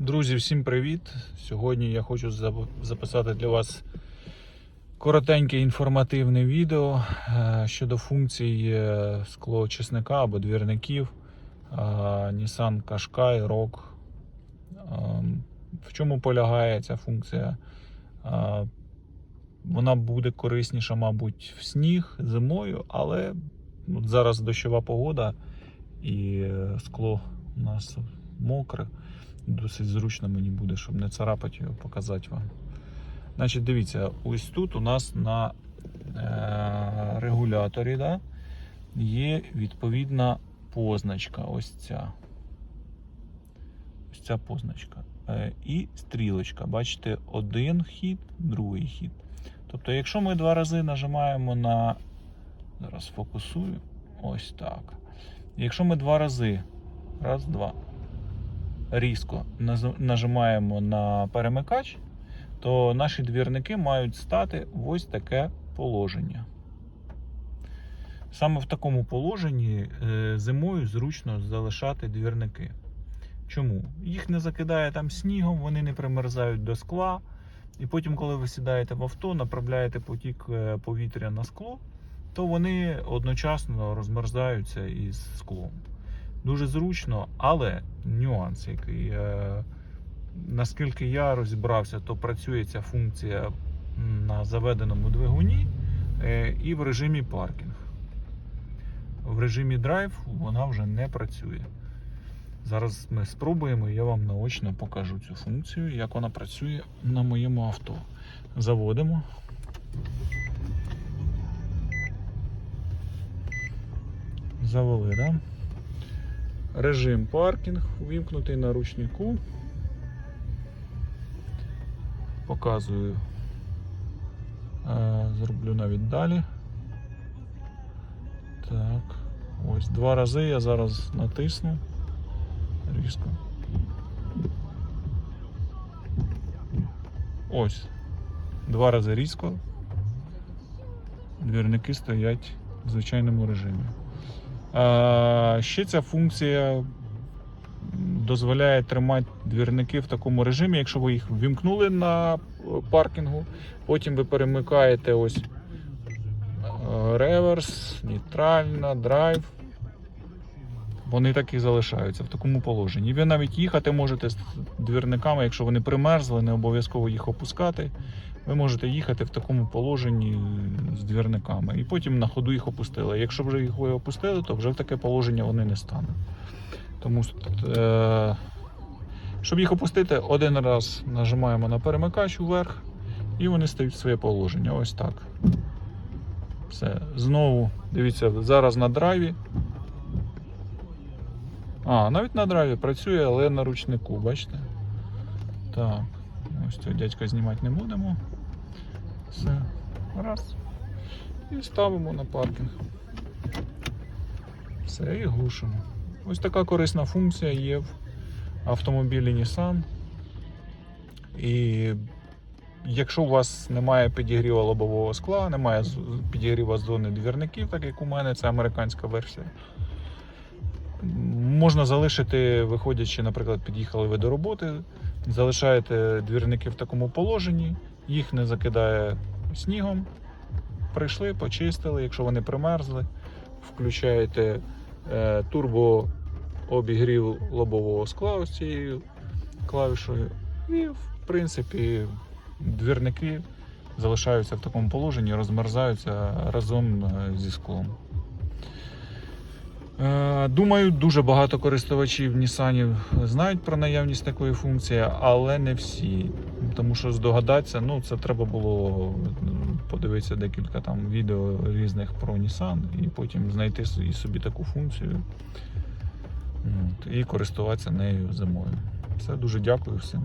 Друзі, всім привіт! Сьогодні я хочу записати для вас коротеньке інформативне відео е, щодо функцій е, склоочисника або двірників е, Nissan Qashqai Rock. В чому полягає ця функція? Вона буде корисніша, мабуть, в сніг зимою, але от зараз дощова погода і скло у нас мокре. Досить зручно мені буде, щоб не царапати його, показати вам. Значить, дивіться, ось тут у нас на е, регуляторі да, є відповідна позначка. Ось ця. Ось ця позначка. Е, і стрілочка. Бачите, один хід, другий хід. Тобто, якщо ми два рази нажимаємо на. Зараз фокусую. Ось так. Якщо ми два рази. Раз, два різко нажимаємо на перемикач, то наші двірники мають стати в ось таке положення. Саме в такому положенні е, зимою зручно залишати двірники. Чому? Їх не закидає там снігом, вони не примерзають до скла. І потім, коли ви сідаєте в авто, направляєте потік е, повітря на скло, то вони одночасно розмерзаються із склом. Дуже зручно, але нюанс, який, е, наскільки я розібрався, то працює ця функція на заведеному двигуні е, і в режимі паркінг. В режимі драйв вона вже не працює. Зараз ми спробуємо, і я вам наочно покажу цю функцію, як вона працює на моєму авто. Заводимо. Завели, так? Да? Режим паркінг увімкнутий на ручнику. Показую. Е, Зроблю навіть далі. Так. Ось два рази я зараз натисну. Різко. Ось. Два рази різко. Двірники стоять в звичайному режимі. Ще ця функція дозволяє тримати двірники в такому режимі, якщо ви їх ввімкнули на паркінгу, потім ви перемикаєте ось е, реверс, нейтральна, драйв. Вони так і залишаються в такому положенні. Ви навіть їхати можете з двірниками, якщо вони примерзли, не обов'язково їх опускати. Ви можете їхати в такому положенні з двірниками. І потім на ходу їх опустили. Якщо вже їх ви опустили, то вже в таке положення вони не стануть. Тому е, щоб їх опустити, один раз нажимаємо на перемикач вверх, і вони стають в своє положення. Ось так. Все. Знову, дивіться, зараз на драйві. А, навіть на драйві працює, але на ручнику, бачите? Так, ось цього дядька знімати не будемо. Все. Раз. І ставимо на паркінг. Все, і глушимо. Ось така корисна функція є в автомобілі Nissan. І якщо у вас немає підігріва лобового скла, немає підігріва зони двірників, так як у мене, це американська версія. Можна залишити, виходячи, наприклад, під'їхали ви до роботи, залишаєте двірники в такому положенні, їх не закидає снігом. Прийшли, почистили, якщо вони примерзли, включаєте е, турбо лобового скла ось цією клавішою. І, в принципі, двірники залишаються в такому положенні, розмерзаються разом е, зі склом. Е, Думаю, дуже багато користувачів Nissan знають про наявність такої функції, але не всі. Тому що здогадатися, ну це треба було подивитися декілька там відео різних про Nissan і потім знайти собі таку функцію і користуватися нею зимою. Все, дуже дякую всім.